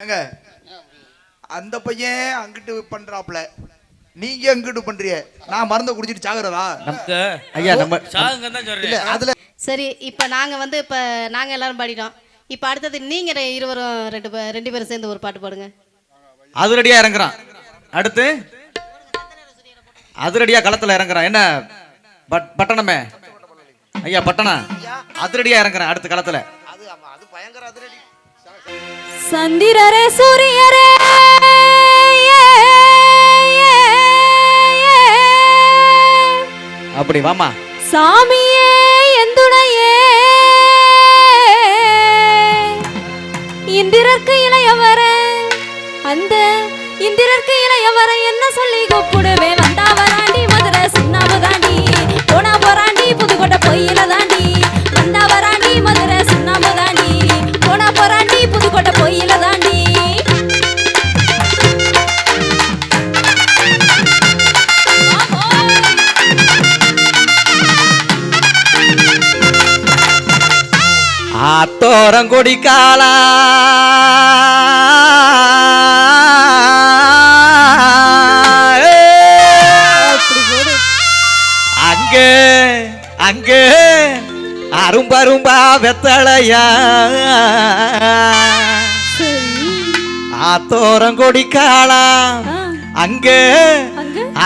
ஏங்க அந்த பையன் அங்கிட்டு பண்றாப்ல நீங்க அங்கிட்டு பண்றிய நான் மருந்தை குடிச்சிட்டு சாகுறதா? நமக்கு ஐயா நம்ம சாகுங்க தான் இல்ல சொல்றேன் அதுல சரி இப்போ நாங்கள் வந்து இப்போ நாங்கள் எல்லாரும் பாடிட்டோம். இப்போ அடுத்தது நீங்கள் இருவரும் ரெண்டு பே- ரெண்டு பேரும் சேர்ந்து ஒரு பாட்டு பாடுங்க. அதிரடியா இறங்குறான். அடுத்து? அதிரடியா களத்துல இறங்குறான். என்ன? பட் பட்டணமே? ஐயா பட்டணம்? அதிரடியா இறங்குறான் அடுத்த களத்துல. சந்திரரே சூரியரே. அப்படி வாமா சாமியே எந்துணையே இந்திரர்க்கு இளையவர அந்த இந்திரர்க்கு இளையவர என்ன சொல்லி கூப்பிடுவே வந்தா வராண்டி மதுரை சுண்ணாம்பு ஆத்தோரங்கொடி காலா அங்கே அங்கே அரும்பரும்பா வெத்தளையா ஆத்தோரங்கொடி காலா அங்கே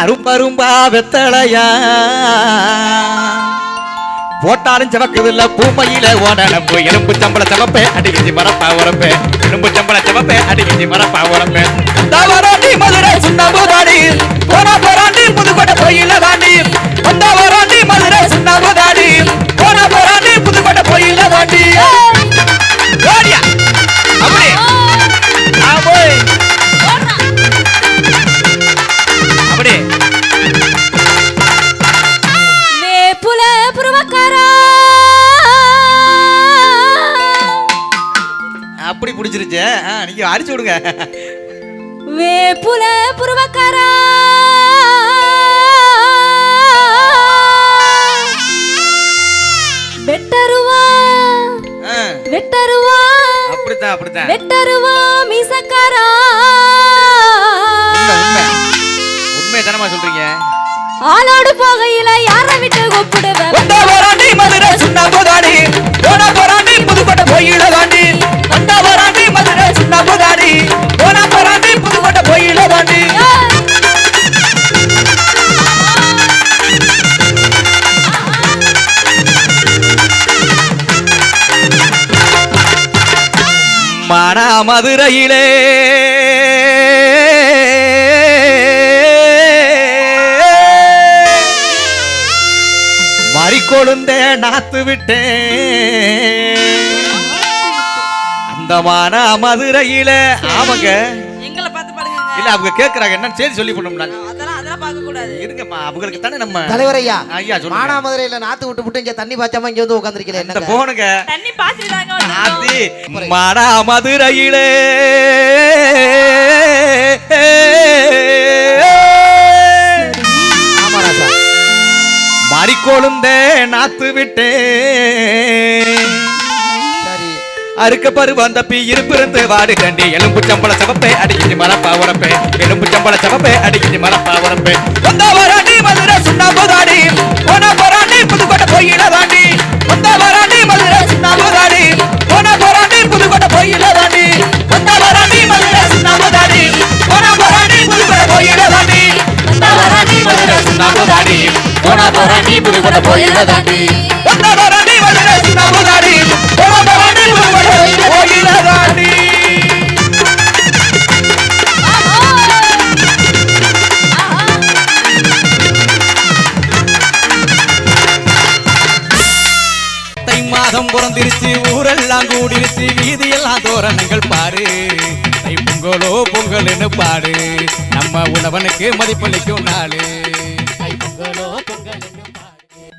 அரும்பரும்பா வெத்தளையா போட்டாலும் செவக்குதில்ல பூமையில ஓடனப்பு எலும்பு சம்பள செவப்பே அடிக்கஞ்சி மரப்பா உரப்பே. எலும்பு சம்பள செவப்பே அடிக்கஞ்சி மரப்பா உரப்பே. தவறாண்டி மதுரை சுண்ணாம்பு தாடி அப்படி பிடிச்சிருச்சு. நீங்க அடிச்சு விடுங்க. வேப்புல புருவக்காரா? வெட்டருவா? வெட்டருவா? அப்படித்தான் அப்படித்தான். வெட்டருவா மீசக்காரா? உண்மை தானமா சொல்றீங்க? ஆளோடு போகையில யார விட்டு கூப்பிடுவேன் மானா மதுரையிலே. மறிக்கொழுந்தே நாத்து விட்டேன் அந்த மானா மதுரையில. ஆமாங்க. எங்களை பார்த்து பாடுங்க. இல்ல அவங்க கேக்குறாங்க. என்னன்னு செய்தி சொல்லி பண்ணோம்னா அதெல்லாம் அதெல்லாம் பார்க்க கூடாது இருங்கம்மா அவங்களுக்கு தானே நம்ம தலைவர் ஐயா ஐயா சொல்லுங்க. மானாமதுரையில நாத்து விட்டு விட்டு இங்க தண்ணி பாய்ச்சாம இங்க வந்து உட்காந்துருக்கல இந்த என்ன போனுங்க. தண்ணி பாய்ச்சி தாங்க ஆத்தி மானா மதுரையிலே ஆமா ராசா மறிக்கொழுந்தே நாத்து விட்டேன் சரி. அறுக்க பரு வந்த பி இருப்பிருந்து வாடு கண்டி எலும்பு சம்பள சவப்பே அடிக்கிச்சு மரப்பா உரப்பே எலும்பு சம்பள சமப்பே அடிக்கிச்சு மரப்பா உரப்பே. வந்தா வராண்டி மதுரை சுண்ணாம்பு தாடி போனா போராண்டி புதுக்கோட்டை போயில தாண்டி வந்தா வராண்டி மதுரை சுண்ணாம்பு தாடி போனா போராண்டி புதுக்கோட்டை போயில தாண்டி வந்தா வராண்டி மதுரை சுண்ணாம்பு தாடி போனா போராண்டி புதுக்கோட்டை போயில தாண்டி வந்தா வராண்டி மதுரை சுண்ணாம்பு தாடி போனா போராண்டி புதுக்கோட்டை போயில தாண்டி வந்தா வராண்டி ஊரெல்லாம் கூடிருச்சு வீதியெல்லாம் தோரணங்கள் பாரு தை பொங்கலோ பொங்கல்னு பாரு நம்ம உழவனுக்கு மதிப்பளிக்கும் நாளு. பொங்கலோ பொங்கல்